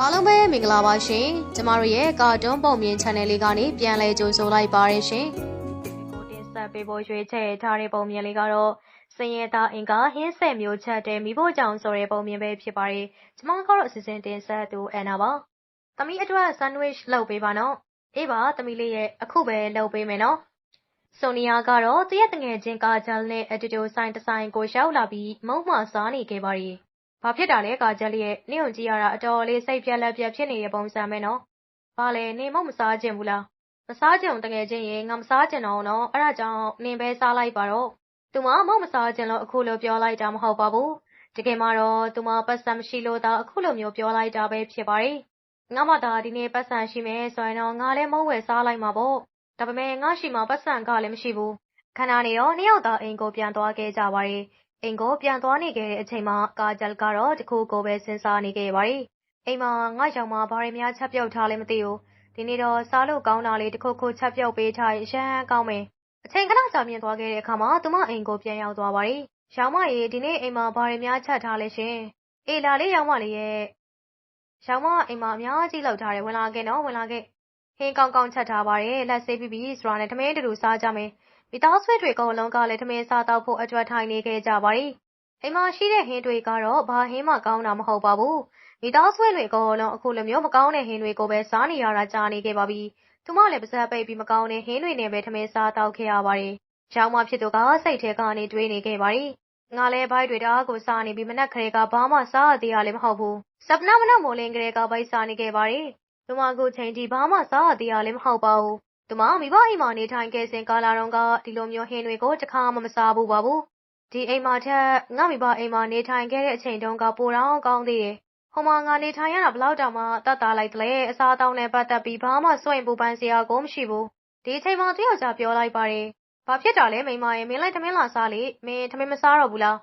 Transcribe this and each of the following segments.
အားလုံးပဲမင်္ဂလာပါရှင်ကျမတို့ရဲ့ကာတွန်းပုံမြင် channel လေးကနေပြန်လည်ကြိုဆိုလိုက်ပါရရှင်ကိုတင်ဆက်ပေးဖို့ရွေးချယ်ထားတဲ့ပုံမြင်လေးကတော့စင်ရသားအင်္ကာဟင်းဆက်မျိုးချက်တဲ့မိဖို့ကြောင့်ဆိုတဲ့ပုံမြင်ပဲဖြစ်ပါတယ်ကျမကတော့အစီအစဉ်တင်ဆက်သူအန်နာပါသမီးအတွက် sandwich လုပ်ပေးပါနော်အေးပါသမီးလေးရဲ့အခုပဲလုပ်ပေးမယ်နော်ဆိုနီယာကတော့တရက်တငယ်ချင်းကာဂျယ်နဲ့အတူတူဆိုင်တဆိုင်ကိုရောက်လာပြီးမုံမှစားနေခဲ့ပါရီ ဘာဖြစ်တာလဲကာဂျယ်ရဲ့နေုံကြည့်ရတာအတော်လေးစိတ်ပြက်လက်ပြက်ဖြစ်နေတဲ့ပုံစံပဲနော်ဘာလဲနေမမစားခြင်းဘူးလားမစားကြုံတကယ်ချင်းရေငါမစားကြတော့နော်အဲ့ဒါကြောင့်နင်ပဲစားလိုက်ပါတော့သူမမမစားခြင်းလို့အခုလိုပြောလိုက်တာမဟုတ်ပါဘူးတကယ်မှတော့သူမပတ်စံမရှိလို့သာအခုလိုမျိုးပြောလိုက်တာပဲဖြစ်ပါတယ်ငါမှသာဒီနေ့ပတ်စံရှိမယ်ဆိုရင်တော့ငါလည်းမုံဝယ်စားလိုက်မှာပေါ့ဒါပေမဲ့ငါရှိမှပတ်စံကလည်းမရှိဘူးခဏနေတော့နှစ်ယောက်သားအိမ်ကိုပြန်သွားခဲ့ကြပါတယ် အိမ်ကိုပြန်သွားနေခဲ့တဲ့အချိန်မှာ ကာဂျယ်ကတော့ တခုကိုပဲစဉ်းစားနေခဲ့ပါတယ် အိမ်မှာ ငါရောက်မှဘာတွေများချက်ပြုတ်ထားလဲမသိဘူး ဒီနေ့တော့ စားလို့ကောင်းတာလေး တခုခုချက်ပြုတ်ပေးထားရင်ရမ်းကောင်းမယ် အချိန်ခဏကြာမြင့်သွားခဲ့တဲ့အခါမှာ သူမအိမ်ကို ပြန်ရောက်သွားပါတယ်ရောင်မရေ ဒီနေ့အိမ်မှာ ဘာတွေများချက်ထားလဲရှင် အေး လာလေးရောင်မလေးရဲ့ရောင်မ အိမ်မှာ အများကြီးလောက်ထားတယ် ဝင်လာခဲ့နော် ဝင်လာခဲ့ ဟင်းကောင်းကောင်းချက်ထားပါတယ်လက်ဆေးပြီးပြီးဆိုတာနဲ့ ထမင်းတူတူစားကြမယ် မိသားဆွေတွေကအလုံးကလည်းထမင်းစားတော့ဖို့အတွက်ထိုင်နေခဲ့ကြပါတယ်အိမ်မှာရှိတဲ့ဟင်းတွေကတော့ဘာဟင်းမှကောင်းတာမဟုတ်ပါဘူးမိသားဆွေတွေကအလုံးအခုလိုမျိုးမကောင်းတဲ့ဟင်းတွေကိုပဲစားနေရတာကြားနေခဲ့ပါပြီသူမလည်းပါဇက်ပိတ်ပြီးမကောင်းတဲ့ဟင်းတွေနဲ့ပဲထမင်းစားတော့ခဲ့ရပါတယ်ရောင်မဖြစ်သူကစိတ်ထဲကနေတွေးနေခဲ့ပါတယ်ငါလည်းဘိုက်တွေတအားကိုစားနေပြီးမနက်ခရေကဘာမှစားရသေးရလည်းမဟုတ်ဘူးစပနာမနမိုးလင်းကလေးကဘိုက်စားနေခဲ့ပါတယ်သူမကိုချိန်ကြီးဘာမှစားရသေးရလည်းမဟုတ်ပါဘူး သူမမိဘအိမ်မှာနေထိုင်ခဲ့စဉ်ကာလာတုန်းကဒီလိုမျိုးဟင်းတွေကိုတခါမှမစားဘူးပါဘူးဒီအိမ်မှာထက်ငါမိဘအိမ်မှာနေထိုင်ခဲ့တဲ့အချိန်တုန်းကပိုတော့ကောင်းသေးတယ်ဟိုမှာငါနေထိုင်ရတာဘလောက်တောင်မှတတ်တာလိုက်တလဲအစားအသောက်နဲ့ပတ်သက်ပြီးဘာမှစွန့်ပူပန်းစရာကိုမရှိဘူးဒီအချိန်မှာသူယောက်ျားပြောလိုက်ပါတယ်ဘာဖြစ်တာလဲမိမရဲ့မင်းလိုက်သမင်းလာစားလေမင်းသမင်းမစားတော့ဘူးလား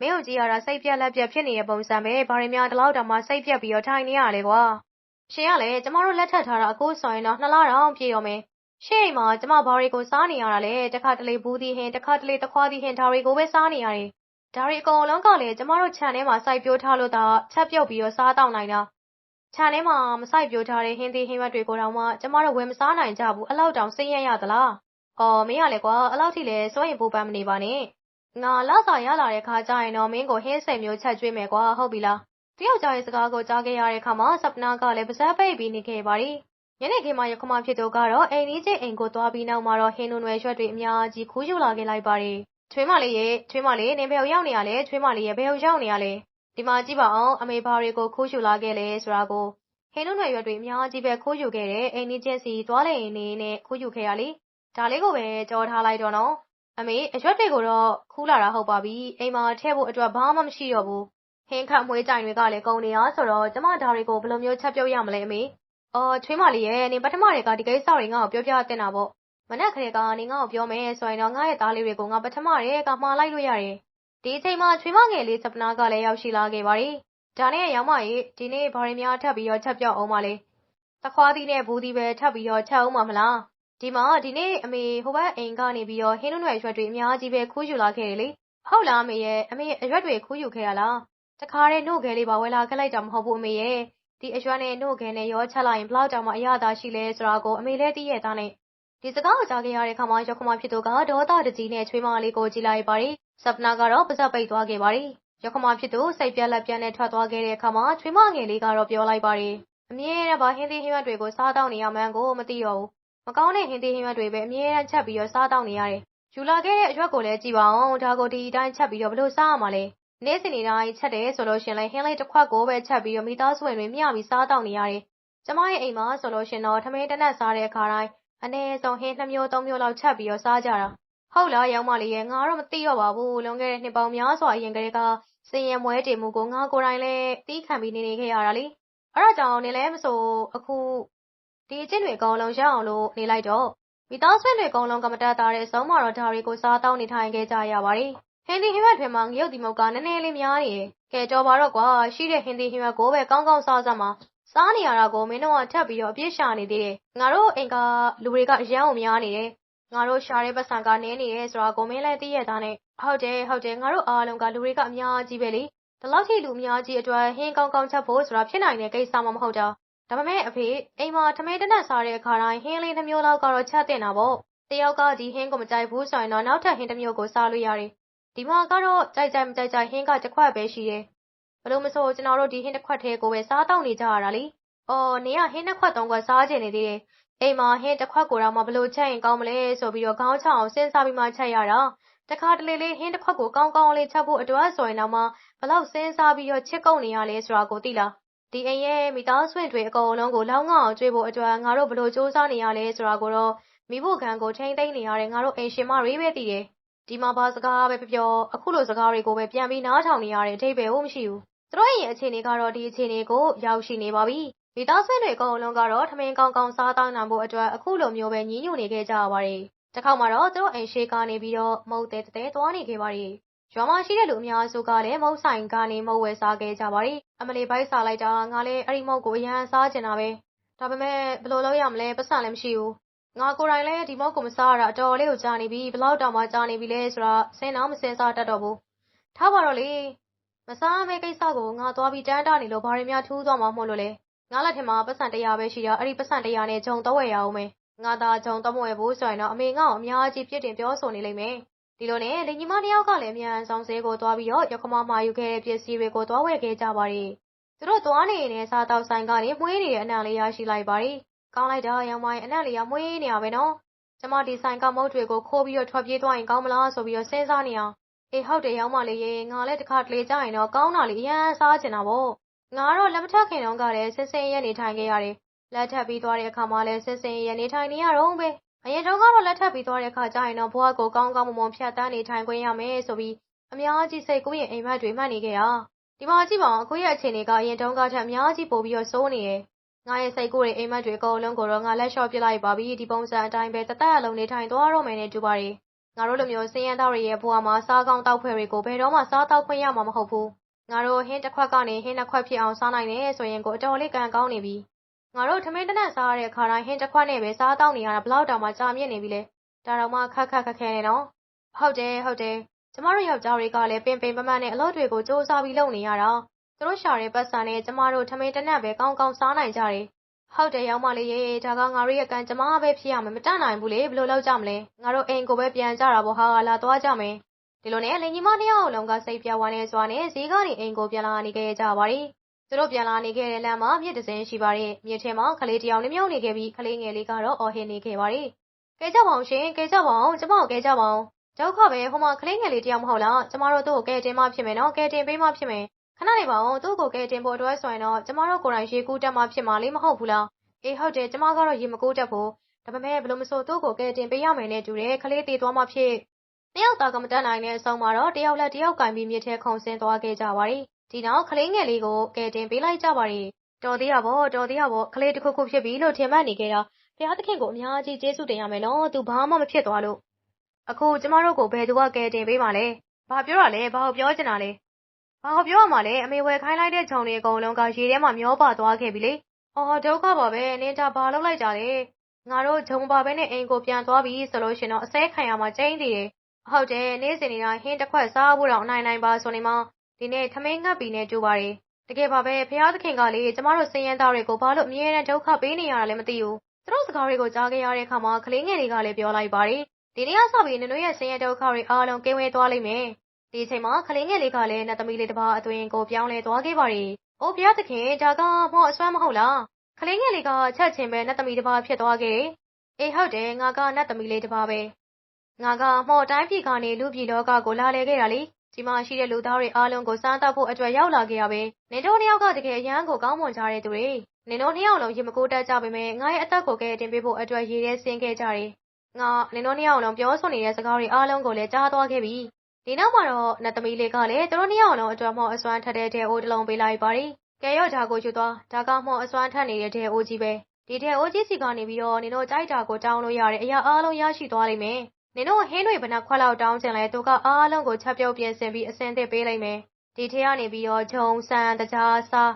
မင်းကိုကြည့်ရတာစိတ်ပြက်လက်ပြက်ဖြစ်နေတဲ့ပုံစံပဲဘာတွေများတလောက်တောင်မှစိတ်ပြက်ပြီးတော့ထိုင်နေရလဲကွာရှင်ကလည်းကျမတို့လက်ထပ်ထားတာအခုဆိုရင်တော့နှစ်လတောင်ပြည့်ရောမယ် ရှေ့အိမ်မှာ ကျမ ဘာတွေကိုစားနေရတာလဲ တခါတလေ ဘူးသီးဟင်း တခါတလေတခွားသီးဟင်း ဒါတွေကိုပဲ စားနေရတယ် ဒါတွေအကုန်လုံးကလည်း ကျမတို့ ခြံထဲမှာ စိုက်ပျိုးထားလို့သာ ချက်ပြုတ်ပြီးတော့စားတောက်နိုင်တာ ခြံထဲမှာ မစိုက်ပျိုးထားတဲ့ ဟင်းသီးဟင်းရွက်တွေကိုတော့မှ ကျမတို့ ဝယ်မစားနိုင်ကြဘူးအလောက်တောင်စိတ်ရရသလား အော် မင်းရလေကွာအလောက်ထိလဲစိုးရင်ပူပန်မနေပါနဲ့ ငါလာစာရလာတဲ့ခါကျရင်တော့ မင်းကို ဟင်းစိမ်မျိုး ချက်ကျွေးမယ်ကွာ ဟုတ်ပြီလား တယောက်ကြားရဲ့ စကားကို ကြားခဲ့ရတဲ့ခါမှာစပနာကလည်း ပါဇက်ပိတ်ပြီး နေခဲ့ပါရီ ညနေခင်းမှာရခမဖြစ်သူကတော့ အိမ်ကြီးချင်းအိမ်ကို သွားပြီးနောက်မှာတော့ ဟင်းနုံနယ်ရွက်တွေ အများကြီးခူးယူလာခဲ့လိုက်ပါတယ် ချွေးမလေးရဲ့ ချွေးမလေးနေဘယ်ကိုရောက်နေရလဲ ချွေးမလေးရဲ့ ဘယ်ကိုရောက်နေရလဲ ဒီမှာကြည့်ပါအောင်အမေဘာတွေကိုခူးယူလာခဲ့လဲဆိုတာကို ဟင်းနုံနယ်ရွက်တွေ အများကြီးပဲခူးယူခဲ့တဲ့အိမ်ကြီးချင်းစီသွားလေနေနဲ့ခူးယူခဲ့ရလေ ဒါလေးကိုပဲ ကြော်ထားလိုက်တော့နော် အမေ အရွက်တွေကိုတော့ ခူးလာတာဟုတ်ပါပြီ အိမ်မှာထည့်ဖို့အတွက် ဘာမှမရှိတော့ဘူး ဟင်းခတ်မွေးကြိုင်တွေကလည်း ကုန်နေရဆိုတော့ ကျမ ဒါတွေကို ဘယ်လိုမျိုး ချက်ပြုတ်ရမလဲအမေ အော်ချွေးမလေးရဲ့နင်ပထမတွေကဒီကိစ္စတွေငါ့ကိုပြောပြတင်တာပေါ့မနက်ခရေကနင်ငါ့ကိုပြောမယ်ဆိုရင်တော့ငါ့ရဲ့သားလေးတွေကိုငါပထမတွေကမှားလိုက်လို့ရတယ်ဒီအချိန်မှာချွေးမငယ်လေးစပနာကလည်းရောက်ရှိလာခဲ့ပါရီဒါနဲ့ရောင်မကြီးဒီနေ့ဘာတွေများထပ်ပြီးတော့ချက်ပြောက်အောင်မလဲတခွားသီးနဲ့ဘူးသီးပဲထပ်ပြီးတော့ချက်အောင်မမလားဒီမှာဒီနေ့အမေဟိုဘက်အိမ်ကနေပြီးတော့ဟင်းနွယ်ရွက်တွေအများကြီးပဲခူးယူလာခဲ့တယ်လေဟုတ်လားအမေရဲ့အမေအရွက်တွေခူးယူခဲ့ရလားတခါတည်းနှုတ်ခဲလေးပါဝယ်လာခဲ့လိုက်တာမဟုတ်ဘူးအမေရဲ့ ဒီအရွက်နဲ့နှုတ်ခဲနဲ့ရောချက်လိုက်ရင်ဘလောက်တောင်မှအရသာရှိလဲဆိုတာကိုအမေလည်းသိရဲ့သားနဲ့ဒီစကားကိုကြားခဲ့ရတဲ့ခါမှာရောက်ခမဖြစ်သူကဒေါသတကြီးနဲ့ချွေးမလေးကိုကြည့်လိုက်ပါရီစပနာကတော့ပါဇက်ပိတ်သွားခဲ့ပါရီရောက်ခမဖြစ်သူစိတ်ပြက်လက်ပြက်နဲ့ထွက်သွားခဲ့တဲ့အခါမှာချွေးမငယ်လေးကတော့ပြောလိုက်ပါရီအမြဲတမ်းဗာဟင်းသီးဟင်းရွက်တွေကိုစားတောက်နေရမှန်းကိုမသိတော့ဘူးမကောင်းတဲ့ဟင်းသီးဟင်းရွက်တွေပဲအမြဲတမ်းချက်ပြီးတော့စားတောက်နေရတယ်ယူလာခဲ့တဲ့အရွက်ကိုလည်းကြည့်ပါအောင်ဒါကိုဒီအတိုင်းချက်ပြီးတော့ဘယ်လိုစားရမှာလဲ နေ့စဉ်နေ့တိုင်းချက်တယ်ဆိုလို့ရှင်လဲဟင်းလေးတစ်ခွက်ကိုပဲချက်ပြီးတော့မိသားစုဝင်တွေမျှပြီးစားတောက်နေရတယ်ကျမရဲ့အိမ်မှာဆိုလို့ရှင်တော့ထမင်းတနက်စားတဲ့အခါတိုင်းအနည်းဆုံးဟင်း2မျိုး3မျိုးလောက်ချက်ပြီးတော့စားကြတာဟုတ်လားရောင်မလေးရဲ့ငါတော့မသိတော့ပါဘူးလွန်ခဲ့တဲ့နှစ်ပေါင်းများစွာအရင်ကတည်းကစင်ရမွဲတင်မှုကိုငါကိုယ်တိုင်လည်းသိခံပြီးနေနေခဲ့ရတာလေအဲ့ဒါကြောင့်နေလဲမဆိုအခုဒီအချင်းတွေအကုန်လုံးရအောင်လို့နေလိုက်တော့မိသားစုတွေအကုန်လုံးကမတတ်တာတဲ့ဆုံးမတော့ဒါတွေကိုစားတောင်းနေထိုင်ခဲ့ကြရပါတယ် ဟင်းဒီဟင်းရွက်တွေမှာငရုတ်ဒီမုတ်ကနည်းနည်းလေးများနေတယ်ကဲတော်ပါတော့ကွာရှိတဲ့ဟင်းဒီဟင်းရွက်ကိုပဲကောင်းကောင်းစားစမ်းပါစားနေရတာကိုမင်းတို့ကထပ်ပြီးတော့အပြစ်ရှာနေသေးတယ်ငါတို့အိမ်ကလူတွေကအရန်အောင်များနေတယ်ငါတို့ရှာတဲ့ပတ်စံကနင်းနေတယ်ဆိုတာကိုမင်းလည်းသိရတာနဲ့ဟုတ်တယ်ဟုတ်တယ်ငါတို့အားလုံးကလူတွေကအများကြီးပဲလေဒီလောက်ထိလူအများကြီးအတွက်ဟင်းကောင်းကောင်းချက်ဖို့ဆိုတာဖြစ်နိုင်တဲ့ကိစ္စမှမဟုတ်တာဒါပေမဲ့အဖေအိမ်မှာထမင်းတနက်စားတဲ့အခါတိုင်းဟင်းလေးတစ်မျိုးလောက်ကတော့ချက်တင်တာပေါ့တယောက်ကဒီဟင်းကိုမကြိုက်ဘူးဆိုရင်တော့နောက်ထပ်ဟင်းတစ်မျိုးကိုစားလို့ရတယ် ဒီမှာကတော့ကြိုက်ကြိုက်မကြိုက်ကြိုက်ဟင်းကတစ်ခွက်ပဲရှိတယ်ဘလို့မဆိုကျွန်တော်တို့ဒီဟင်းတစ်ခွက်ထဲကိုပဲစားတော့နေကြရတာလीအော်နေကဟင်းတစ်ခွက်သုံးခွက်စားချင်နေသေးတယ်အိမ်မှာဟင်းတစ်ခွက်ကိုတော့မဘလို့ချက်ရင်ကောင်းမလဲဆိုပြီးတော့ခေါင်းချအောင်စဉ်းစားပြီးမှချက်ရတာတခါတလေလေးဟင်းတစ်ခွက်ကိုကောင်းကောင်းလေးချက်ဖို့အတွက်ဆိုရင်တော့မှဘလောက်စဉ်းစားပြီးတော့ချစ်ကုန်နေရလဲဆိုတာကိုသိလားဒီအိမ်ရဲ့မိသားစုဝင်တွေအကုန်လုံးကိုလောင်းငအောင်ကြွေးဖို့အတွက်ငါတို့ဘလို့စူးစမ်းနေရလဲဆိုတာကိုတော့မိဖို့ခံကိုထိမ့်သိမ့်နေရတဲ့ငါတို့အိမ်ရှင်မတွေပဲသိတယ် ဒီမှာဘာစကားပဲပြောပြောအခုလိုစကားတွေကိုပဲပြန်ပြီးနားထောင်နေရတဲ့အထိပ္ပယ်ဟုတ်မရှိဘူးသူတို့ရဲ့အခြေအနေကတော့ဒီအခြေအနေကိုရောက်ရှိနေပါပြီမိသားစုတွေအကုန်လုံးကတော့ထမင်းကောင်းကောင်းစားတောင်းနိုင်ဖို့အတွက်အခုလိုမျိုးပဲညှိညူနေခဲ့ကြရပါတယ်တစ်ခေါက်မှာတော့သူတို့အိမ်ရှိကနေပြီးတော့မုတ်တဲတဲသွားနေခဲ့ပါတယ်ရွာမှာရှိတဲ့လူအများစုကလည်းမုတ်ဆိုင်ကနေမုတ်ဝယ်စားခဲ့ကြပါတယ်အမလီဘိုက်စားလိုက်တာငါလည်းအဲ့ဒီမုတ်ကိုအရန်စားကျင်တာပဲဒါပေမဲ့ဘယ်လိုလုပ်ရမလဲပတ်စံလည်းမရှိဘူး ငါကိုယ်တိုင်လည်းဒီမုတ်ကိုမစားရတာအတော်လေးကိုကြာနေပြီဘလောက်တောင်မှကြာနေပြီလဲဆိုတာစဉ်းတော့မစဉ်းစားတတ်တော့ဘူးထားပါတော့လေမစားမဲကိစ္စကိုငါသွားပြီးတန်းတာနေလို့ဘာတွေများထူးသွားမှာမဟုတ်လို့လဲငါလက်ထက်မှာပတ်စံတရားပဲရှိတာအဲ့ဒီပတ်စံတရားနဲ့ဂျုံတော့ဝယ်ရအောင်မယ်ငါသာဂျုံတော့မဝယ်ဘူးဆိုရင်တော့အမေငါ့ကိုအများကြီးပြစ်တင်ပြောဆိုနေလိမ့်မယ်ဒီလိုနဲ့လင်ညီမတယောက်ကလည်းအမြန်ဆောင်စဲကိုသွားပြီးတော့ရကမမှာယူခဲ့တဲ့ပစ္စည်းတွေကိုသွားဝယ်ခဲ့ကြပါတယ်သူတို့သွားနေနေတဲ့စားတောက်ဆိုင်ကနေမှုေးနေတဲ့အနံလေးရရှိလိုက်ပါတယ် ကောင်းလိုက်တာရောင်မိုင်းအနံလေးရမှုေးနေရပဲနော်ကျမဒီဆိုင်ကမုတ်တွေကိုခိုးပြီးတော့ထွက်ပြေးသွားရင်ကောင်းမလားဆိုပြီးတော့စဉ်းစားနေအောင်အေးဟုတ်တယ်ရောင်းမလေးရေငါလည်းတစ်ခါတလေကြာရင်တော့ကောင်းတာလေးအရန်စားချင်တာပေါ့ငါတော့လက်မထက်ခင်တော့ကလည်းဆင်းဆင်းရဲနေထိုင်ခဲ့ရတယ်လက်ထပ်ပြီးသွားတဲ့အခါမှာလည်းဆင်းဆင်းရဲနေထိုင်နေရတော့ပဲအရင်တုန်းကတော့လက်ထပ်ပြီးသွားတဲ့အခါကျရင်တော့ဘဝကိုကောင်းကောင်းမွန်မွန်ဖြတ်တန်းနေထိုင်ခွင့်ရမယ်ဆိုပြီးအများကြီးစိတ်ကူးရင်အိမ်မက်တွေမှတ်နေခဲ့ရဒီမှာကြည့်ပါအောင်အခုရဲ့အခြေအနေကအရင်တုန်းကထက်အများကြီးပိုပြီးတော့စိုးနေတယ် ငါရဲ့စိတ်ကူးတွေအိမ်မက်တွေအကုန်လုံးကိုတော့ငါလက်လျှော့ပစ်လိုက်ပါပြီဒီပုံစံအတိုင်းပဲတသက်အလုံးနေထိုင်သွားတော့မယ်နဲ့တူပါတယ်ငါတို့လိုမျိုးစင်းရဲသားတွေရဲ့ဘဝမှာစားကောင်းတောက်ဖွဲ့တွေကိုဘယ်တော့မှစားတောက်ခွင့်ရမှာမဟုတ်ဘူးငါတို့ဟင်းတစ်ခွက်ကနေဟင်းနှစ်ခွက်ဖြစ်အောင်စားနိုင်တယ်ဆိုရင်ကိုအတော်လေးကံကောင်းနေပြီငါတို့ထမင်းတနက်စားရတဲ့အခါတိုင်းဟင်းတစ်ခွက်နဲ့ပဲစားတောက်နေရတာဘလောက်တောင်မှကြာမြင့်နေပြီလဲဒါတော့မှခက်ခက်ခက်ခဲနေနော်ဟုတ်တယ်ဟုတ်တယ်ကျမတို့ယောက်ျားတွေကလည်းပင်ပင်ပန်းပန်းနဲ့အလုပ်တွေကိုစူးစမ်းပြီးလုပ်နေရတာ သူတို့ရှာတဲ့ပတ်စံနဲ့ ကျမတို့ ထမင်းတနက်ပဲ ကောင်းကောင်းစားနိုင်ကြတယ် ဟုတ်တယ်ရောက်မလေးရေ ဒါက ငါတို့ရဲ့ကံကျမပဲ ဖြစ်ရမယ် မတတ်နိုင်ဘူးလေ ဘယ်လိုလုပ်ကြမလဲ ငါတို့အိမ်ကိုပဲ ပြန်ကြတာပေါ့ဟာ လာသွားကြမယ် ဒီလိုနဲ့လင်ကြီးမနှစ်ယောက်လုံးက စိတ်ပြဝမ်းနေစွာနဲ့ ဈေးကနေအိမ်ကို ပြန်လာနေခဲ့ကြပါတယ် သူတို့ပြန်လာနေခဲ့တဲ့လမ်းမှာ မြစ်တစင်းရှိပါတယ် မြစ်ထဲမှာ ကလေးတယောက်နှမြုပ်နေခဲ့ပြီး ကလေးငယ်လေးကတော့ အော်ဟစ်နေခဲ့ပါတယ်ကဲကြပါအောင်ရှင်ကဲကြပါအောင်ကျမကိုကဲကြပါအောင်ဒုက္ခပဲ ဟိုမှာ ကလေးငယ်လေးတယောက် မဟုတ်လား ကျမတို့ သူ့ကိုကဲတင်မှဖြစ်မယ်နော်ကဲတင်ပေးမှဖြစ်မယ် ခဏနေပါအောင်သူ့ကိုကဲတင်ဖို့အတွက်ဆိုရင်တော့ကျမတို့ကိုယ်တိုင်ရေကူးတက်မှဖြစ်မှာလေမဟုတ်ဘူးလားအေးဟုတ်တယ်ကျမကတော့ရေမကူးတက်ဘူးဒါပေမဲ့ဘလို့မဆိုသူ့ကိုကဲတင်ပေးရမယ်နဲ့တူတယ်ကလေးတည်သွားမှဖြစ်နှစ်ယောက်သာကမတတ်နိုင်တဲ့အဆုံးမှာတော့တယောက်လက်တယောက်ကင်ပြီးမြစ်ထဲခုန်ဆင်းသွားခဲ့ကြပါတယ်ဒီနောက်ကလေးငယ်လေးကိုကဲတင်ပေးလိုက်ကြပါတယ်တော်သေးရပေါ့တော်သေးရပေါ့ကလေးတစ်ခုခုဖြစ်ပြီလို့ထင်မှတ်နေခဲ့တာဘုရားသခင်ကိုအများကြီးကျေးဇူးတင်ရမယ်နော်သူဘာမှမဖြစ်သွားလို့အခုကျမတို့ကိုဘယ်သူကကဲတင်ပေးမှလဲဘာပြောတာလဲဘာကိုပြောချင်တာလဲ ဘာကိုပြောရမှာလဲအမေဝယ်ခိုင်းလိုက်တဲ့ခြုံတွေအကုန်လုံးကရေထဲမှာမျောပါသွားခဲ့ပြီလေအော်ဒုက္ခပါပဲနင်တာဘာလုပ်လိုက်ကြလဲငါတို့ဂျုံပါပဲနဲ့အိမ်ကိုပြန်သွားပြီဆိုလို့ရှင်တော့အစဲခံရမှာကျင်းသေးတယ်ဟုတ်တယ်နေ့စဉ်နေ့တိုင်းဟင်းတစ်ခွက်စားဖို့တော့နိုင်နိုင်ပါဆိုနေမှဒီနေ့ထမင်းငတ်ပြီးနေတူပါတယ်တကယ်ပါပဲဖះသခင်ကလေကျမတို့စည်ရင်သားတွေကိုဘာလို့အမြဲတမ်းဒုက္ခပေးနေရတာလဲမသိဘူးသူတို့စကားတွေကိုကြားခဲ့ရတဲ့အခါမှာကလေးငယ်တွေကလည်းပြောလိုက်ပါတယ်ဒီနေ့ကစပြီးနင်တို့ရဲ့စည်ရင်ဒုက္ခတွေအားလုံးကင်းဝေးသွားလိမ့်မယ် ဒီအချိန်မှာကလေးငယ်လေးကလည်းနတ်သမီးလေးတစ်ပါးအသွင်ကိုပြောင်းလဲသွားခဲ့ပါတယ်အိုးဖះသခင်ဒါကမော့အစွမ်းမဟုတ်လားကလေးငယ်လေးကချက်ချင်းပဲနတ်သမီးတစ်ပါးဖြစ်သွားခဲ့အေးဟုတ်တယ်ငါကနတ်သမီးလေးတစ်ပါးပဲငါကမော်တိုင်းပြည်ကနေလူပြည်လောကကိုလာလဲခဲ့တာလေဒီမှာရှိတဲ့လူသားတွေအားလုံးကိုစားတောက်ဖို့အတွက်ရောက်လာခဲ့ရပဲနင်တို့နှစ်ယောက်ကတကယ်အရန်ကိုကောင်းမွန်ကြတဲ့သူတွေနင်တို့နှစ်ယောက်လုံးရေမကိုတက်ကြပေမဲ့ငါရဲ့အသက်ကိုကဲတင်ပေးဖို့အတွက်ရည်ရဲဆင်းခဲ့ကြတယ်ငါနင်တို့နှစ်ယောက်လုံးပြောဆိုနေတဲ့စကားတွေအားလုံးကိုလည်းကြားသွားခဲ့ပြီ ဒီနောက်မှာတော့နတ်သမီးလေးကလည်းသူတို့နှစ်ယောက်လုံးအတွက်မော်အစွမ်းထက်တဲ့တဲအိုးတစ်လုံးပေးလိုက်ပါတယ်ကဲရော့ဒါကိုယူသွားဒါကမော်အစွမ်းထက်နေတဲ့တဲအိုးကြီးပဲဒီတဲအိုးကြီးစီကနေပြီးတော့နင်တို့ကြိုက်တာကိုတောင်းလို့ရတဲ့အရာအားလုံးရရှိသွားလိမ့်မယ်နင်တို့ဟင်းတွေဘယ်နှခွက်လောက်တောင်းချင်လဲသူကအားလုံးကိုချက်ပြုတ်ပြင်ဆင်ပြီးအစင်သစ်ပေးလိုက်မယ်ဒီထဲကနေပြီးတော့ဂျုံဆန်တကြားစား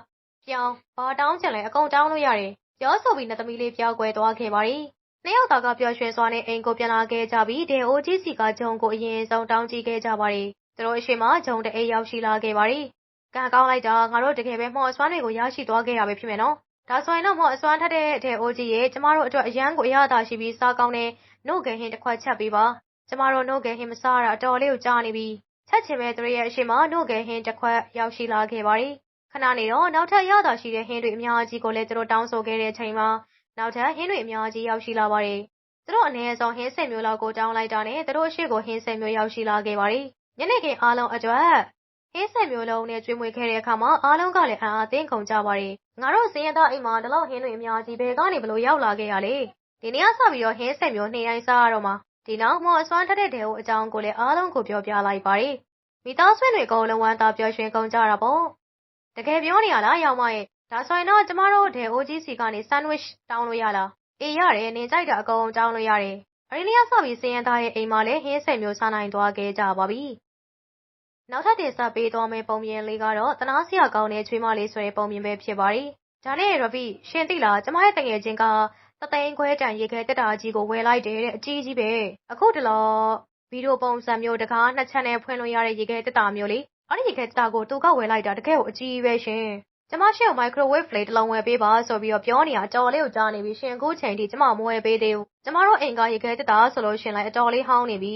ပြောင်းဘာတောင်းချင်လဲအကုန်တောင်းလို့ရတယ်ပြောဆိုပြီးနှစ်သမီးလေးပြောက်ွယ်သွားခဲ့ပါရီ နှစ်ယောက်သားကပျော်ရွှင်စွာနဲ့အိမ်ကိုပြန်လာခဲ့ကြပြီးဒေအိုကြီးစီကဂျုံကို အရင်ဆုံးတောင်းကြည့်ခဲ့ကြပါရီသူတို့အရှိမဂျုံတအိမ်ရောက်ရှိလာခဲ့ပါရီကကံကောင်းလိုက်တာ ငါတို့တကယ်ပဲ မော်အစွမ်းတွေကို ရရှိသွားခဲ့ရပဲဖြစ်မယ်နော် ဒါဆိုရင်တော့ မော်အစွမ်းထက်တဲ့အထက်အိုကြီးရဲ့ကျမတို့အတွက် အရန်ကို အရသာရှိပြီး စားကောင်းတဲ့နှုတ်ကဟင်းတစ်ခွက်ချက်ပေးပါ ကျမတို့နှုတ်ကဟင်းမစားတာ အတော်လေးကို ကြားနေပြီ ချက်ချင်မဲ့သူရဲ့အရှိမနှုတ်ကဟင်းတစ်ခွက်ရောက်ရှိလာခဲ့ပါရီခဏနေတော့ နောက်ထပ်ရတာရှိတဲ့ဟင်းတွေ အများကြီးကိုလည်း သူတို့တောင်းဆိုခဲ့တဲ့အချိန်မှာ နောက်ထပ်ဟင်းတွေအများကြီးရောက်ရှိလာပါတယ်သူတို့အနည်းဆုံးဟင်းဆယ်မျိုးလောက်ကိုတောင်းလိုက်တာနဲ့သူတို့အရှိကိုဟင်းဆယ်မျိုးရောက်ရှိလာခဲ့ပါတယ်ညနေခင်းအားလုံးအတွက်ဟင်းဆယ်မျိုးလုံးနဲ့ကျွေးမွေးခဲ့တဲ့အခါမှာအားလုံးကလည်းအံ့အားသင့်ကုန်ကြပါတယ်ငါတို့စင်းရသားအိမ်မှာဒီလောက်ဟင်းတွေအများကြီးဘယ်ကနေဘလို့ရောက်လာခဲ့ရလဲဒီနေ့ကစပြီးတော့ဟင်းဆယ်မျိုးနှိမ့်တိုင်းစားရတော့မှာဒီနောက်မော်အစွမ်းထက်တဲ့တဲ့ကိုအကြောင်းကိုလည်းအားလုံးကိုပြောပြလိုက်ပါတယ်မိသားစုတွေအကုန်လုံးဝမ်းသာပျော်ရွှင်ကုန်ကြတာပေါ့တကယ်ပြောနေရလားရောက်မရဲ့ ဒါဆိုရင်တော့ ကျမတို့ဒဲအိုကြီးစီကနေ ဆန်ဒဝစ်တောင်းလို့ရလား အေးရတယ် နင်ကြိုက်တာ အကုန်တောင်းလို့ရတယ်အရင်ကစပြီးစင်းရသားရဲ့အိမ်မှာလည်း ဟင်းဆယ်မျိုး စားနိုင်သွားခဲ့ကြပါပြီ နောက်ထပ်တင်ဆက်ပေးသွားမယ့် ပုံပြင်လေးကတော့တနာစရာကောင်းတဲ့ချွေးမလေးဆိုတဲ့ ပုံပြင်ပဲဖြစ်ပါတယ် ဒါနဲ့ရဗီရှင်သိလား ကျမရဲ့တငယ်ချင်းကတသိန်းခွဲတန် ရေခဲတက်တာကြီးကို ဝယ်လိုက်တယ်တဲ့ အကြီးကြီးပဲ အခုတလောဗီဒီယိုပုံစံမျိုးတကားနှစ်ချက်နဲ့ ဖွင့်လို့ရတဲ့ ရေခဲတက်တာမျိုးလေ အဲ့ဒီရေခဲတက်တာကို သူက ဝယ်လိုက်တာ တကယ်ကိုအကြီးပဲရှင် ကျမရှင့်ကို microwave လေးတစ်လုံးဝယ်ပေးပါဆိုပြီးတော့ပြောနေတာအတော်လေးကိုကြားနေပြီရှင်အခုချိန်ထိကျမမဝယ်ပေးသေးဘူးကျမတို့အိမ်ကရေခဲတက်တာဆိုလို့ရှင်လိုက်အတော်လေးဟောင်းနေပြီ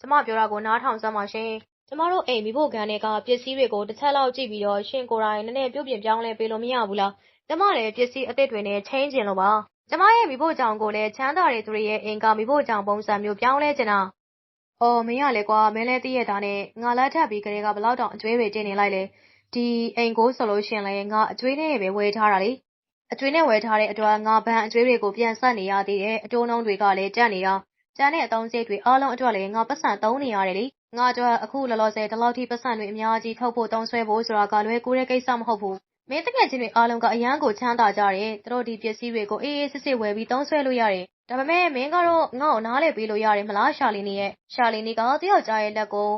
ကျမပြောတာကိုနားထောင်စမ်းပါရှင်ကျမတို့အိမ်မိဖို့ခံတဲ့ကပစ္စည်းတွေကိုတစ်ချက်လောက်ကြည့်ပြီးတော့ရှင်ကိုယ်တိုင်နည်းနည်းပြုတ်ပြင်ပြောင်းလဲပေးလို့မရဘူးလားကျမလည်းပစ္စည်းအသစ်တွေနဲ့ချင်းကျင်လို့ပါကျမရဲ့မိဖို့ကြောင်ကိုလည်းချမ်းသာတဲ့သူတွေရဲ့အိမ်ကမိဖို့ကြောင်ပုံစံမျိုးပြောင်းလဲချင်တာ။အော်မင်းရလေကွာမင်းလည်းသိရတာနဲ့ငါလက်ထပ်ပြီးကလေးကဘလောက်တောင်အကျွေးတွေတင်နေလိုက်လဲ။ ဒီအိမ်ကိုဆိုလို့ရှင်လေငါအကျွေးနဲ့ပဲဝယ်ထားတာလေ။အကျွေးနဲ့ဝယ်ထားတဲ့အတွက်ငါဘန်အကျွေးတွေကိုပြန်ဆက်နေရသေးတယ်။အတိုးနှုံးတွေကလည်းတက်နေတာ။ကျန်တဲ့အတုံးစိတ်တွေအားလုံးအတွက်လည်းငါပတ်စံသုံးနေရတယ်လေ။ငါအတွက်အခုလောလောဆယ်ဒီလောက်ထိပတ်စံတွေအများကြီးထုတ်ဖို့တုံးဆွဲဖို့ဆိုတာကလွယ်ကူတဲ့ကိစ္စမဟုတ်ဘူးမင်းတကယ်ချင်းတွေအားလုံးကအရန်ကိုချမ်းသာကြတယ်။သူတို့ဒီပစ္စည်းတွေကိုအေးအေးစစ်စစ်ဝယ်ပြီးသုံးဆွဲလို့ရတယ်။ဒါပေမဲ့မင်းကတော့ငါ့ကိုနားလည်ပေးလို့ရတယ်မလားရှာလီနီရဲ့။ရှာလီနီကတယောက်ကြားရဲ့လက်ကို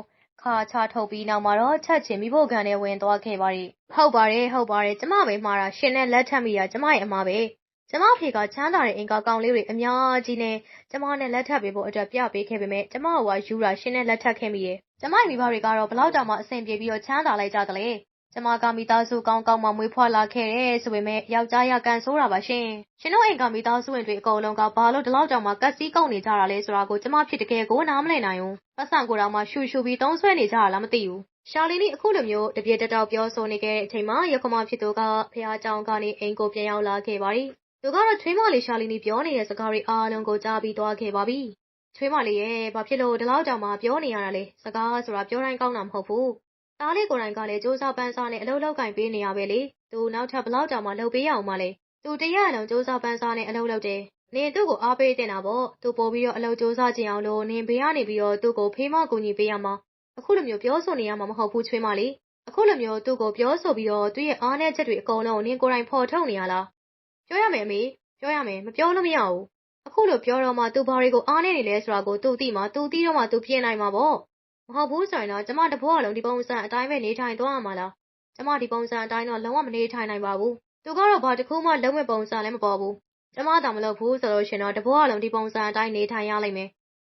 ခါချထုတ်ပြီးနောက်မှာတော့ချက်ချင်းမိဖို့ခံနဲ့ဝင်သွားခဲ့ပါရီ။ဟုတ်ပါတယ်ဟုတ်ပါတယ်ကျမပဲမှားတာရှင်နဲ့လက်ထပ်မိတာကျမရဲ့အမှားပဲ။ကျမဖေကချမ်းသာတဲ့အိမ်ကကောင်လေးတွေအများကြီးနဲ့ကျမနဲ့လက်ထပ်ပေးဖို့အတွက်ပြပေးခဲ့ပေမဲ့ကျမကယူတာရှင်နဲ့လက်ထပ်ခဲ့မိတယ်။ကျမမိဘတွေကတော့ဘလောက်တောင်မှအဆင်ပြေပြီးတော့ချမ်းသာလိုက်ကြတယ်လေ။ ကျမကမိသားစုကောင်းကောင်းမှမွေးဖွားလာခဲ့တယ်ဆိုပေမဲ့ယောက်ျားရကန်ဆိုးတာပါရှင်။ရှင်တို့အိမ်ကမိသားစုဝင်တွေအကုန်လုံးကဘာလို့ဒီလောက်ကြောင်မှကတ်စည်းကုန်နေကြတာလဲဆိုတာကိုကျမဖြစ်တကယ်ကိုနားမလည်နိုင်ဘူး။ပတ်စံကိုယ်တော်မှရှူရှူပြီးတုံးဆွဲနေကြတာလားမသိဘူး။ရှာလီနီအခုလိုမျိုးတပြေတတောက်ပြောဆိုနေခဲ့တဲ့အချိန်မှာရခမဖြစ်သူကဖះကြောင်ကနေအိမ်ကိုပြန်ရောက်လာခဲ့ပါသည်။သူကတော့ချွေးမလေးရှာလီနီပြောနေတဲ့စကားတွေအားလုံးကိုကြားပြီးသွားခဲ့ပါပြီ။ချွေးမလေးရဲ့ဘာဖြစ်လို့ဒီလောက်ကြောင်မှပြောနေရတာလဲ။စကားဆိုတာပြောတိုင်းကောင်းတာမဟုတ်ဘူး။ သားလေးကိုယ်တိုင်ကလည်းစူးစမ်းပန်းစားနဲ့ အလုပ်လုပ်ကင်ပေးနေရပဲလေ။သူနောက်ထပ်ဘလောက်တောင်မှ လုပ်ပေးရအောင်မလဲ။သူတရက်လုံးစူးစမ်းပန်းစားနဲ့ အလုပ်လုပ်တယ်။နင်သူ့ကို အားပေးတင်တာပေါ့။သူပို့ပြီးတော့ အလုပ်စူးစမ်းကြည့်အောင်လို့ နင်ဘေးကနေပြီးတော့ သူ့ကို ဖေးမကူညီပေးရမှာ။အခုလိုမျိုး ပြောဆိုနေရမှာ မဟုတ်ဘူးချွေးမလေး။အခုလိုမျိုး သူ့ကိုပြောဆိုပြီးတော့ သူ့ရဲ့အားနည်းချက်တွေအကုန်လုံး နင်ကိုယ်တိုင် ဖော်ထုတ်နေရလား။ပြောရမယ်အမေ။ပြောရမယ် မပြောလို့မရဘူး။အခုလိုပြောတော့မှ သူဘာတွေကို အားနည်းနေလဲဆိုတာကို သူသိမှသူသိတော့မှ သူပြင်နိုင်မှာပေါ့။ မဟုတ်ဘူးဆိုရင်တော့ကျမတဘွားလုံးဒီပုံစံအတိုင်းပဲနေထိုင်သွားရမှာလားကျမဒီပုံစံအတိုင်းတော့လုံးဝမနေထိုင်နိုင်ပါဘူးသူကတော့ဘာတစ်ခုမှလုံးဝပုံစံလည်းမပေါ်ဘူးကျမတောင်မလုပ်ဘူးဆိုလို့ရှင်တော့တဘွားလုံးဒီပုံစံအတိုင်းနေထိုင်ရလိမ့်မယ်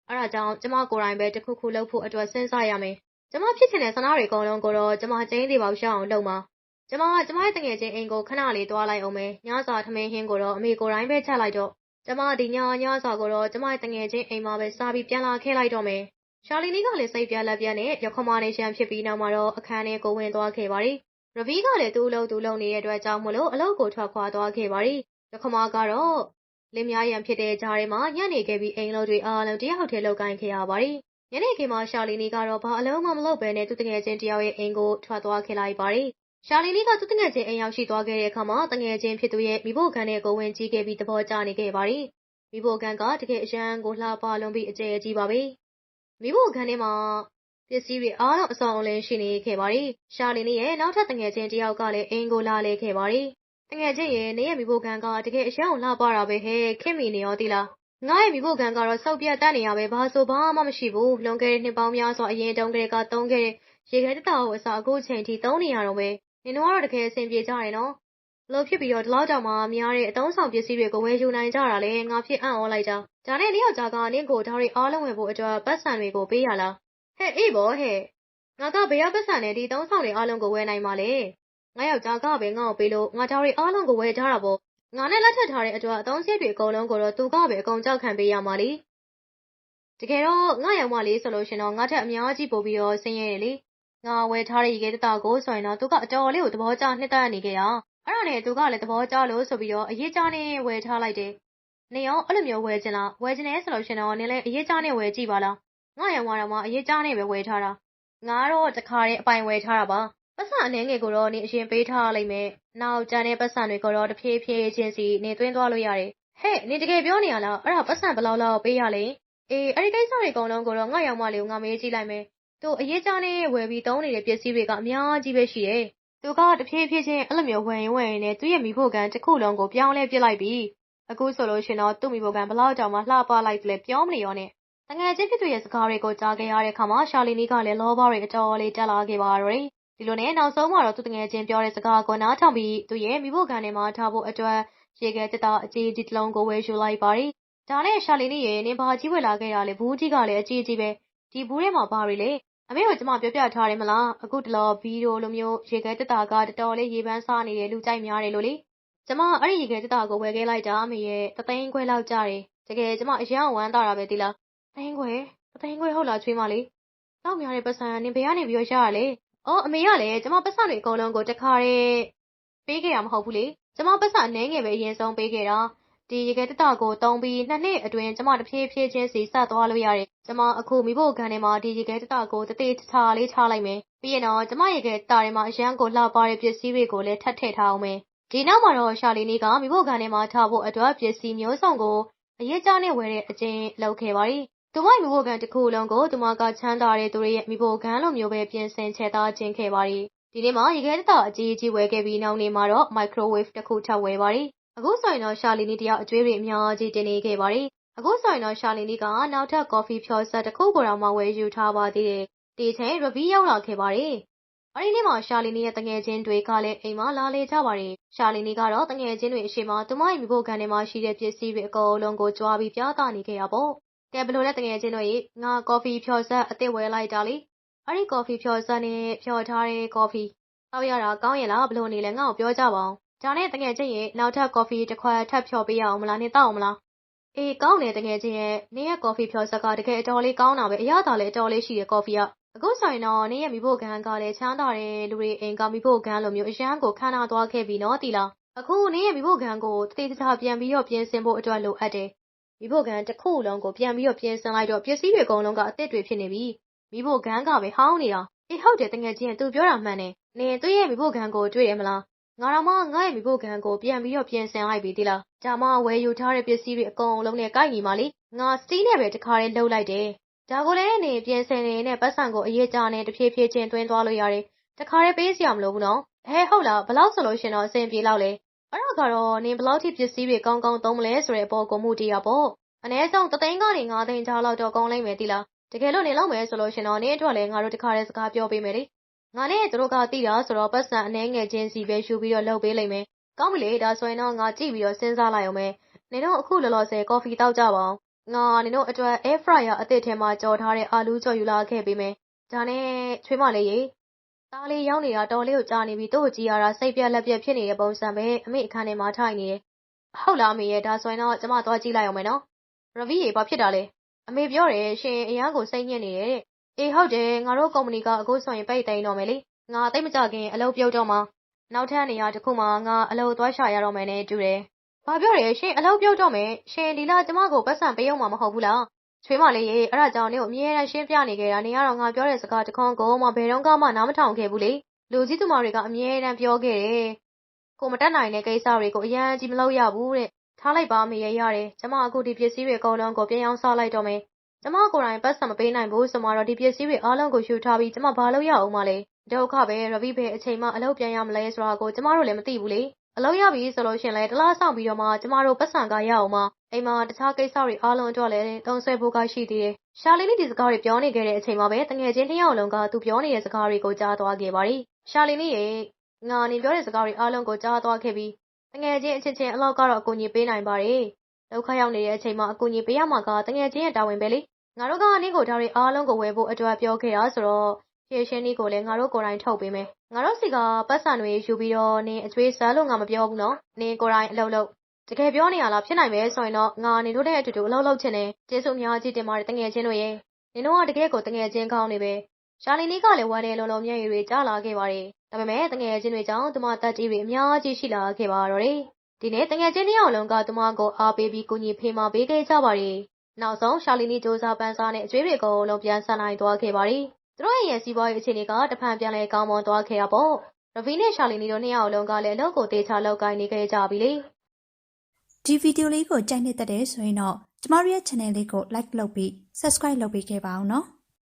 အဲ့ဒါကြောင့်ကျမကိုယ်တိုင်ပဲတစ်ခုခုလုပ်ဖို့အတွက်စဉ်းစားရမယ်ကျမဖြစ်ချင်တဲ့ဆန္ဒတွေအကုန်လုံးကိုတော့ကျမကျင်းသေးပါရှောင်းအောင်လုပ်မှာကျမကကျမရဲ့တငယ်ချင်းအိမ်ကိုခဏလေးတွားလိုက်အောင်မယ်ညစာထမင်းဟင်းကိုတော့အမေကိုယ်တိုင်ပဲချက်လိုက်တော့ကျမဒီညညစာကိုတော့ကျမရဲ့တငယ်ချင်းအိမ်မှာပဲစားပြီးပြန်လာခဲ့လိုက်တော့မယ် ရှာလီနီကလည်း စိတ်ပြလက်ပြနဲ့ရခမနေရှမ်းဖြစ်ပြီးနောက်မှာတော့ အခန်းထဲကို ဝင်သွားခဲ့ပါရီရဗီကလည်း သူ့အလုပ်သူ့လုပ်နေတဲ့အတွက်ကြောင့်မလို့ အလုပ်ကို ထွက်ခွာသွားခဲ့ပါရီရခမကတော့ လင်းများရန်ဖြစ်တဲ့ဂျားထဲမှာညနေခဲ့ပြီး အိမ်လုံးတွေအားလုံး တယောက်တည်းလောက်ကိုင်းခဲ့ရပါရီညနေခင်းမှာ ရှာလီနီကတော့ ဘာအလုံးမှမလုပ်ဘဲနဲ့ သူတငယ်ချင်းတယောက်ရဲ့အိမ်ကို ထွက်သွားခဲ့လိုက်ပါရီရှာလီနီကသူတငယ်ချင်းအိမ်ရောက်ရှိသွားခဲ့တဲ့အခါမှာတငယ်ချင်းဖြစ်သူရဲ့မိဖို့ခံတဲ့ကို ဝင်ကြီးခဲ့ပြီး သဘောကျနေခဲ့ပါရီမိဖို့ခံကတကယ်အရန်ကိုလှပလုံးပြီး အကျယ်ကြီးပါပဲ မိဖို့အခန်းထဲမှာပစ္စည်းတွေအားလုံးအဆောင်အလင်းရှိနေခဲ့ပါတယ်။ရှာလီနေရဲ့နောက်ထပ်တငယ်ချင်းတယောက်ကလည်းအင်ကိုလာလဲခဲ့ပါတယ်။တငယ်ချင်းရဲ့နေရဲ့မိဖို့ခံကတကယ်အရှောင်းလှပတာပဲဟဲ့ခင်မီနေရောတိလား။ငါရဲ့မိဖို့ခံကတော့စောက်ပြတ်တတ်နေရပဲဘာဆိုဘာမှမရှိဘူး။လွန်ခဲ့တဲ့နှစ်ပေါင်းများစွာအရင်တုန်းကတည်းကသုံးခဲ့တဲ့ရေခဲတတကိုအစားအခုချိန်ထိသုံးနေရတော့ပဲ။နင်တို့ကတော့တကယ်အဆင်ပြေကြတယ်နော်။လို့ဖြစ်ပြီးတော့ဒီလောက်တောင်မှများတဲ့အတုံးဆောင်ပစ္စည်းတွေကိုဝယ်ယူနိုင်ကြတာလေငါဖြစ်အံ့ဩလိုက်တာ ဒါနဲ့နင့်ယောက်ျားကနင့်ကိုဒါတွေအားလုံးဝင်ဖို့အတွက်ပတ်စံတွေကိုပေးရလားဟဲ့အေးဘောဟဲ့ငါကဘယ်ရောက်ပတ်စံနဲ့ဒီသုံးဆောင်တွေအားလုံးကိုဝယ်နိုင်မှာလဲငါယောက်ျားကပဲငါ့ကိုပေးလို့ငါဒါတွေအားလုံးကိုဝယ်ထားတာပေါ့ငါနဲ့လက်ထပ်ထားတဲ့အတွက်အသုံးစရိတ်တွေအကုန်လုံးကိုတော့သူကပဲအကုန်ကြောက်ခံပေးရမှာလीတကယ်တော့ငါရောက်မလေးဆိုလို့ရှင်တော့ငါထက်အများကြီးပို့ပြီးတော့ဆင်းရဲတယ်လေငါဝယ်ထားတဲ့ရေခဲတတကိုဆိုရင်တော့သူကအတော်လေးကိုသဘောကျနှစ်သက်နေခဲ့တာအဲ့ဒါနဲ့သူကလည်းသဘောကျလို့ဆိုပြီးတော့အရေးကြနဲ့ဝယ်ထားလိုက်တယ် နေရောအဲ့လိုမျိုးဝယ်ချင်လားဝယ်ချင်တယ်ဆိုလို့ရှင်တော့နင်လည်းအရေးကြနဲ့ဝယ်ကြည့်ပါလားငါရောက်မတော့မှအရေးကြနဲ့ပဲဝယ်ထားတာငါတော့တခါတည်းအပိုင်ဝယ်ထားတာပါပတ်စံအနေငယ်ကိုတော့နေအရင်ပေးထားလိုက်မယ်နောက်ကျန်တဲ့ပတ်စံတွေကိုတော့တဖြည်းဖြည်းချင်းစီနေသွင်းသွားလို့ရတယ်ဟဲ့နေတကယ်ပြောနေရလားအဲ့ဒါပတ်စံဘယ်လောက်လောက်ပေးရလဲအေးအဲ့ဒီကိစ္စတွေအကုန်လုံးကိုတော့ငါရောက်မလေးကိုငါမေးကြည့်လိုက်မယ်သူအရေးကြနဲ့ဝယ်ပြီးသုံးနေတဲ့ပစ္စည်းတွေကအများကြီးပဲရှိတယ်သူကတဖြည်းဖြည်းချင်းအဲ့လိုမျိုးဝယ်ရင်ဝယ်ရင်နဲ့သူ့ရဲ့မိဖို့ကန်တစ်ခုလုံးကိုပြောင်းလဲပစ်လိုက်ပြီ အခုဆိုလို့ရှင်တော့သူ့မိဖို့ကန်ဘလောက်တောင်မှလှပလိုက်တယ်ပြောမနေရောနဲ့တငယ်ချင်းဖြစ်သူရဲ့စကားတွေကိုကြားခဲ့ရတဲ့အခါမှာရှာလီနီကလည်းလောဘတွေအတော်လေးတက်လာခဲ့ပါတော့တယ်ဒီလိုနဲ့နောက်ဆုံးမှာတော့သူတငယ်ချင်းပြောတဲ့စကားကိုနားထောင်ပြီးသူရဲ့မိဖို့ကန်ထဲမှာထားဖို့အတွက်ရေခဲတက်တာအကြီးကြီးတစ်လုံးကိုဝယ်ယူလိုက်ပါတယ်ဒါနဲ့ရှာလီနီရဲ့နင်ဘာကြီးဝယ်လာခဲ့ရလဲဘူးကြီးကလည်းအကြီးကြီးပဲဒီဘူးထဲမှာဘာတွေလဲအမေကကျမပြောပြထားတယ်မလားအခုတလောဗီဒီယိုလိုမျိုးရေခဲတက်တာကတော်တော်လေးရေပန်းစားနေတဲ့လူကြိုက်များတယ်လို့လေ ကျမအဲ့ဒီရေခဲတက်တာကိုဝယ်ခဲ့လိုက်တာအမေရဲ့တသိန်းခွဲလောက်ကြတယ်တကယ်ကျမအရန်ဝမ်းသာတာပဲဒီလားသိန်းခွဲသိန်းခွဲဟုတ်လားချွေးမလေးတော့များတဲ့ပတ်စံနင်ဘယ်ကနေပြီးရရရလဲအော်အမေကလည်းကျမပတ်စံတွေအကုန်လုံးကိုတခါတည်းပေးခဲ့တာမဟုတ်ဘူးလေကျမပတ်စံအနှဲငယ်ပဲအရင်ဆုံးပေးခဲ့တာဒီရေခဲတတကိုတုံးပြီးနှစ်နှစ်အတွင်းကျမတဖြည်းဖြည်းချင်းစီဆက်သွားလို့ရတယ်။ကျမအခုမိဖို့ခံထဲမှာဒီရေခဲတတကိုတသေးချာလေးချလိုက်မယ်။ပြီးရင်တော့ကျမရေခဲတတထဲမှာအရန်ကိုလှပတဲ့ပစ္စည်းတွေကိုလည်းထပ်ထည့်ထားအောင်မယ်။ ဒီနောက်မှာတော့ရှာလီနီကမိဖို့ခံထဲမှာထားဖို့အတွက်ပစ္စည်းမျိုးစုံကိုအရေးကြနဲ့ဝယ်တဲ့အကျင့်လုပ်ခဲ့ပါရီ။သူမမိဖို့ခံတစ်ခုလုံးကိုသူမကချမ်းသာတဲ့သူတွေရဲ့မိဖို့ခံလိုမျိုးပဲပြင်ဆင်ချက်သားခြင်းခဲ့ပါရီ။ဒီနေ့မှာရေခဲတတအကြီးကြီးဝယ်ခဲ့ပြီးနောက်နေ့မှာတော့ microwave တစ်ခုထပ်ဝယ်ပါရီ။အခုဆိုရင်တော့ရှာလီနီတယောက်အကျွေးတွေအများကြီးတင်နေခဲ့ပါတယ်။အခုဆိုရင်တော့ရှာလီနီကနောက်ထပ်ကော်ဖီဖြောဆက်တစ်ခုကိုတော့မှဝယ်ယူထားပါသေးတယ်။ဒီချိန်ရဗီရောက်လာခဲ့ပါတယ်။ အဲဒီနေ့မှာ ရှာလီနီရဲ့တငယ်ချင်းတွေကလည်း အိမ်မှာလာလေကြပါတယ်။ရှာလီနီကတော့တငယ်ချင်းတွေအရှိမသူမရဲ့မိဖို့ကန်ထဲမှာရှိတဲ့ ပစ္စည်းတွေအကုန်လုံးကို ကြွားပြီး ပြသနေခဲ့ရပေါ့။ကဲဘလို့လဲတငယ်ချင်းတို့ရေ ငါ ကော်ဖီဖြောဆက်အစ်စ်ဝယ်လိုက်တာလေ။အဲဒီ ကော်ဖီဖြောဆက်နဲ့ဖြောထားတဲ့ ကော်ဖီတောက်ရတာ ကောင်းရင်လားဘလို့နေလဲ ငါ့ကို ပြောကြပါဦး ဒါနဲ့တငယ်ချင်းရဲ့နောက်ထပ် ကော်ဖီတစ်ခွက် ထပ်ဖြော်ပေးရအောင်မလားနေတောက်အောင်မလား အေး ကောင်းတယ်တငယ်ချင်းရဲ့နေရဲ့ ကော်ဖီဖြော်ဆက်က တကယ် အတော်လေးကောင်းတာပဲ အရသာလည်း အတော်လေးရှိတယ် ကော်ဖီက အခုဆိုရင်တော့နေရဲ့မိဖို့ကန်းကလည်းချမ်းသာတယ်လူတွေအိမ်ကမိဖို့ကန်းလိုမျိုးအရန်ကိုခမ်းနာသွားခဲ့ပြီနော်တီလားအခုနေရဲ့မိဖို့ကန်းကိုတတိတခြားပြန်ပြီးတော့ပြင်ဆင်ဖို့အတွက်လိုအပ်တယ်မိဖို့ကန်းတစ်ခုလုံးကိုပြန်ပြီးတော့ပြင်ဆင်လိုက်တော့ပစ္စည်းတွေအကုန်လုံးကအစ်စ်တွေဖြစ်နေပြီမိဖို့ကန်းကပဲဟောင်းနေတာအေးဟုတ်တယ်တငယ်ချင်းသူပြောတာမှန်တယ်နေသူ့ရဲ့မိဖို့ကန်းကိုတွေ့တယ်မလားငါတော့မှငါ့ရဲ့မိဖို့ခံကိုပြန်ပြီးတော့ပြင်ဆင်လိုက်ပြီတိလားဒါမှဝယ်ယူထားတဲ့ပစ္စည်းတွေအကုန်လုံးနဲ့ကိုက်ညီပါလေငါစတီးနဲ့ပဲတခါလေးလှုပ်လိုက်တယ် ဒါကိုလည်းနေပြင်ဆင်နေတဲ့ပတ်စံကိုအရေးကြနဲ့တဖြည်းဖြည်းချင်းတွင်းသွားလို့ရတယ်တခါလေးပေးစရာမလိုဘူးနော်ဟဲဟုတ်လားဘလောက်ဆိုလို့ရှင်တော့အဆင်ပြေလောက်လေအဲ့ဒါကတော့နင်ဘလောက်ထိပစ္စည်းတွေကောင်းကောင်းသုံးမလဲဆိုတဲ့အပေါ်ကိုမှုတည်ရပေါ့အနည်းဆုံးတသိန်းကနေ9သိန်းကြားလောက်တော့ကောင်းလိမ့်မယ်တိလားတကယ်လို့နေလောက်မယ်ဆိုလို့ရှင်တော့နင်အတွက်လည်းငါတို့တခါလေးစကားပြောပေးမယ်လေငါနဲ့သူတို့ကသိတာဆိုတော့ပတ်စံအနှဲငယ်ချင်းစီပဲယူပြီးတော့လုပ်ပေးလိမ့်မယ်။ကောင်းပြီလေဒါဆိုရင်တော့ငါကြည့်ပြီးတော့စဉ်းစားလိုက်အောင်မယ်။နင်တို့အခုလောလောဆယ်ကော်ဖီတောက်ကြပါအောင်။ ငါနင်တို့အတွက် air fryer အသစ်ထဲမှာကြော်ထားတဲ့ အာလူးကြော်ယူလာခဲ့ပေးမယ်။ဒါနဲ့ချွေးမလေးရေသားလေးရောက်နေတာတော်လေးကိုကြားနေပြီးသူ့ကိုကြည့်ရတာစိတ်ပြက်လက်ပြက်ဖြစ်နေတဲ့ပုံစံပဲအမေအခန်းထဲမှာထိုင်နေတယ်။ဟုတ်လားအမေရဲ့ဒါဆိုရင်တော့ကျမသွားကြည့်လိုက်အောင်မယ်နော်။ရဗီရေဘာဖြစ်တာလဲ။အမေပြောတယ်ရှင်အရန်ကိုစိတ်ညစ်နေတယ်တဲ့အေးဟုတ်တယ်ငါတို့ကုမ္ပဏီကအခုဆိုရင်ပိတ်သိမ်းတော့မယ်လေငါသိမကြခင်အလုပ်ပြုတ်တော့မှနောက်ထပ်နေရာတစ်ခုမှာငါအလုပ်သွားရှာရတော့မယ်နဲ့တူတယ် ဘာပြောရဲရှင်အလုပ်ပြုတ်တော့မယ်ရှင်ဒီလားကျမကိုပတ်စံပေးအောင်မှာမဟုတ်ဘူးလားချွေးမလေးရေအဲ့ဒါကြောင့်နေကိုအမြဲတမ်းရှင်းပြနေခဲ့တာနေကတော့ငါပြောတဲ့စကားတခွန်းကိုမှဘယ်တော့မှနားမထောင်ခဲ့ဘူးလေလူကြီးသူမတွေကအမြဲတမ်းပြောခဲ့တယ်ကိုမတက်နိုင်တဲ့ကိစ္စတွေကိုအရန်ကြီးမလုပ်ရဘူးတဲ့ထားလိုက်ပါမေရရတယ်ကျမအခုဒီပစ္စည်းတွေအကုန်လုံးကိုပြန်အောင်စားလိုက်တော့မယ်ကျမကိုယ်တိုင်ပတ်စံမပေးနိုင်ဘူးဆိုမှတော့ဒီပစ္စည်းတွေအားလုံးကိုယူထားပြီးကျမဘာလုပ်ရအောင်မလဲဒုက္ခပဲရဗိပဲအချိန်မှအလုပ်ပြန်ရမလဲဆိုတာကိုကျမတို့လည်းမသိဘူးလေ အလုပ်ရပြီဆိုလို့ရှင်လဲတလားဆောင်ပြီးတော့မှကျမတို့ပတ်စံကရအောင်မအိမ်မှာတခြားကိစ္စတွေအားလုံးအတွက်လည်းတုံးဆွဲဖို့ကရှိသေးတယ်ရှာလီနီဒီစကားတွေပြောနေခဲ့တဲ့အချိန်မှာပဲတငယ်ချင်းတစ်ယောက်လုံးကသူပြောနေတဲ့စကားတွေကိုကြားသွားခဲ့ပါရီရှာလီနီရဲ့ငါနေပြောတဲ့စကားတွေအားလုံးကိုကြားသွားခဲ့ပြီးတငယ်ချင်းအချင်းချင်းအလောက်ကတော့အကူအညီပေးနိုင်ပါတယ်ဒုက္ခရောက်နေတဲ့အချိန်မှာအကူအညီပေးရမှာကတငယ်ချင်းရဲ့တာဝန်ပဲလေငါတို့ကနင့်ကိုဒါတွေအားလုံးကိုဝယ်ဖို့အတွက်ပြောခဲ့တာဆိုတော့ ဖြည့်ရှင်းနည်းကိုလည်းငါတို့ကိုယ်တိုင်ထုတ်ပေးမယ်ငါတို့စီကပတ်စံတွေယူပြီးတော့နင်အကျွေးစားလို့ငါမပြောဘူးနော်နင်ကိုယ်တိုင်အလုပ်လုပ်တကယ်ပြောနေရလားဖြစ်နိုင်မယ်ဆိုရင်တော့ငါနေတို့တဲ့အတူတူအလုပ်လုပ်ချင်တယ်ကျေးဇူးအများကြီးတင်ပါတယ်တငယ်ချင်းတို့ရဲ့နင်တို့ကတကယ်ကိုတငယ်ချင်းကောင်းနေပဲရှာလီလေးကလည်းဝမ်းနေလုံးလုံးမျက်ရည်တွေကျလာခဲ့ပါတယ်ဒါပေမဲ့တငယ်ချင်းတွေကြောင့်သူမတက်ကြီးတွေအများကြီးရှိလာခဲ့ပါတော့တယ်ဒီနေ့တငယ်ချင်းတစ်ယောက်လုံးကသူမကိုအားပေးပြီးကူညီဖေးမပေးခဲ့ကြပါတယ်နောက်ဆုံးရှာလီနီစူးစမ်းပန်းစားနဲ့အကျွေးတွေကိုလုံးပြန်ဆန်နိုင်သွားခဲ့ပါတယ် သူတို့ရဲ့ စီးပွားရေးအခြေအနေက တဖန်ပြန်လဲကောင်းမွန်သွားခဲ့တာပေါ့ ရဗီနဲ့ ရှာလီနီတို့ နှစ်ယောက်လုံးကလည်း အလုပ်ကိုတေချာလုပ်ကိုင်နေခဲ့ကြပြီလေ ဒီဗီဒီယိုလေးကို ကြိုက်နေတဲ့တဲ့ဆိုရင်တော့ ကျမတို့ရဲ့ channel လေးကို like လုပ်ပြီး subscribe လုပ်ပေးခဲ့ပါအောင်နော်